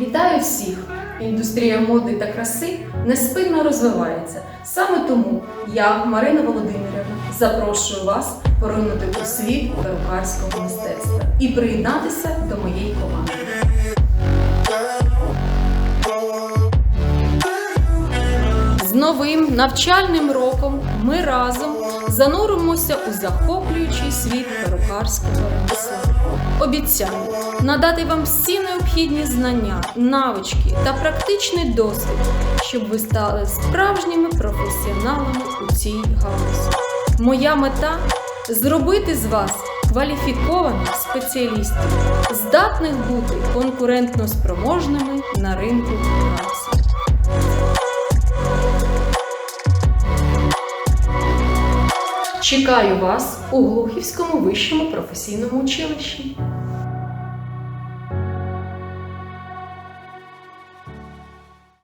Вітаю всіх! Індустрія моди та краси неспинно розвивається. Саме тому я, Марина Володимирівна, запрошую вас поринути у світ перукарського мистецтва і приєднатися до моєї команди. З новим навчальним роком ми разом зануримося у захоплюючий світ перукарського ремесла. Обіцяю надати вам всі необхідні знання, навички та практичний досвід, щоб ви стали справжніми професіоналами у цій галузі. Моя мета зробити з вас кваліфікованих спеціалістів, здатних бути конкурентно спроможними на ринку Чекаю вас у Глухівському вищому професійному училищі.